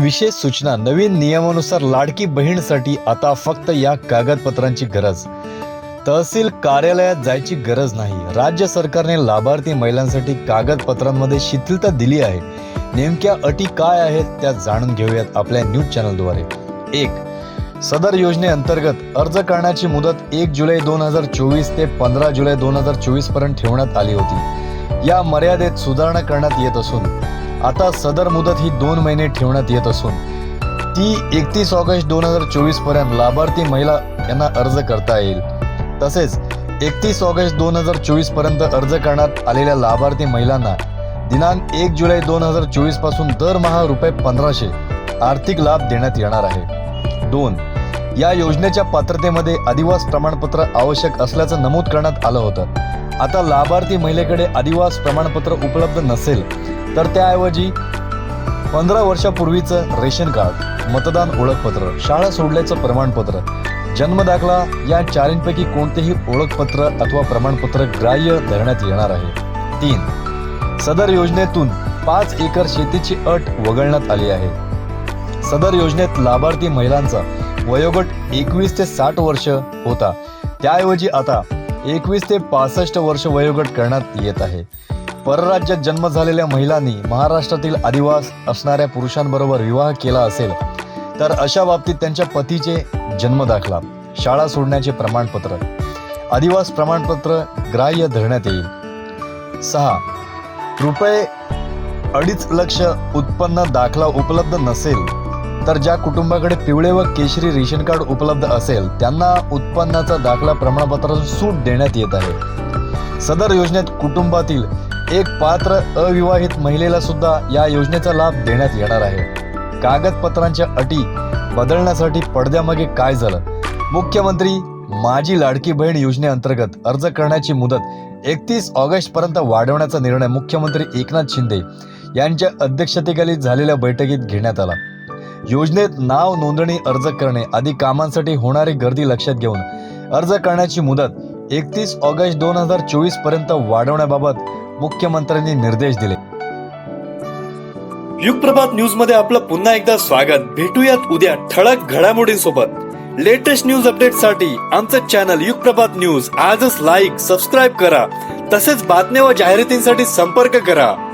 विशेष सूचना नवीन नियमानुसार लाडकी बहीणसाठी आता फक्त या कागदपत्रांची गरज. तहसील कार्यालयात जायची गरज नाही. राज्य सरकारने लाभार्थी महिलांसाठी कागदपत्रांमध्ये शिथिलता दिली आहे. नेमक्या अटी काय आहेत त्या जाणून घेऊयात आपल्या न्यूज चॅनलद्वारे. एक सदर योजनेअंतर्गत अर्ज करण्याची मुदत एक जुलै दोन हजार चोवीस ते पंधरा जुलै दोन हजार चोवीसपर्यंत ठेवण्यात आली होती. या मर्यादेत सुधारणा करण्यात येत असून आता सदर मुदत ही दोन महिने ठेवण्यात येत असून ती एकतीस ऑगस्ट दोन हजार चोवीसपर्यंत लाभार्थी महिला यांना अर्ज करता येईल. तसेच एकतीस ऑगस्ट दोन हजार चोवीसपर्यंत अर्ज करण्यात आलेल्या लाभार्थी महिलांना दिनांक एक जुलै दोन हजार चोवीसपासून दरमहा रुपये पंधराशे आर्थिक लाभ देण्यात येणार आहे. दोन या योजनेच्या पात्रतेमध्ये आदिवास प्रमाणपत्र आवश्यक असल्याचं नमूद करण्यात आलं होतं. आता लाभार्थी महिलेकडे आदिवास प्रमाणपत्र उपलब्ध नसेल तर त्याऐवजी पंधरा वर्षापूर्वीचं रेशन कार्ड मतदान ओळखपत्र शाळा सोडल्याचं प्रमाणपत्र जन्मदाखला या चारींपैकी कोणतेही ओळखपत्र अथवा प्रमाणपत्र ग्राह्य धरण्यात येणार आहे. तीन सदर योजनेतून पाच एकर शेतीची अट वगळण्यात आली आहे. सदर योजनेत लाभार्थी महिलांचा वयोगट एकवीस ते साठ वर्ष होता. त्याऐवजी आता एकवीस ते पासष्ट वर्ष वयोगट करण्यात येत आहे. परराज्यात जन्म झालेल्या महिलांनी महाराष्ट्रातील आदिवास असणाऱ्या पुरुषांबरोबर विवाह केला असेल तर अशा बाबतीत त्यांच्या पतीचे जन्मदाखला शाळा सोडण्याचे प्रमाणपत्र. आदिवास प्रमाणपत्र ग्राह्य धरण्यात येईल. सहा. रुपये अडीच लक्ष उत्पन्न दाखला उपलब्ध नसेल तर ज्या कुटुंबाकडे पिवळे व केशरी रेशन कार्ड उपलब्ध असेल त्यांना उत्पन्नाचा दाखला प्रमाणपत्रातून सूट देण्यात येत आहे. सदर योजनेत कुटुंबातील एक पात्र अविवाहित महिलेला सुद्धा या योजनेचा लाभ देण्यात येणार आहे. कागदपत्रांच्या अटी बदलण्यासाठी पडद्यामागे काय झालं? मुख्यमंत्री माझी लाडकी बहीण योजनेअंतर्गत अर्ज करण्याची मुदत एकतीस ऑगस्ट पर्यंत वाढवण्याचा निर्णय मुख्यमंत्री एकनाथ शिंदे यांच्या अध्यक्षतेखाली झालेल्या बैठकीत घेण्यात आला. योजनेत नाव नोंदणी अर्ज करणे आदी कामांसाठी होणारी गर्दी लक्षात घेऊन अर्ज करण्याची मुदत एकतीस ऑगस्ट दोन हजार चोवीसपर्यंत वाढवण्याबाबत मुख्यमंत्र्यांनी निर्देश दिले. युगप्रभात न्यूजमध्ये आपलं पुन्हा एकदा स्वागत. भेटूयात उद्या ठळक घडामोडींसोबत. लेटेस्ट न्यूज अपडेटसाठी आमचं चॅनल युगप्रभात न्यूज. आजच लाईक सबस्क्राईब करा. तसेच बातम्या व जाहिरातींसाठी संपर्क करा.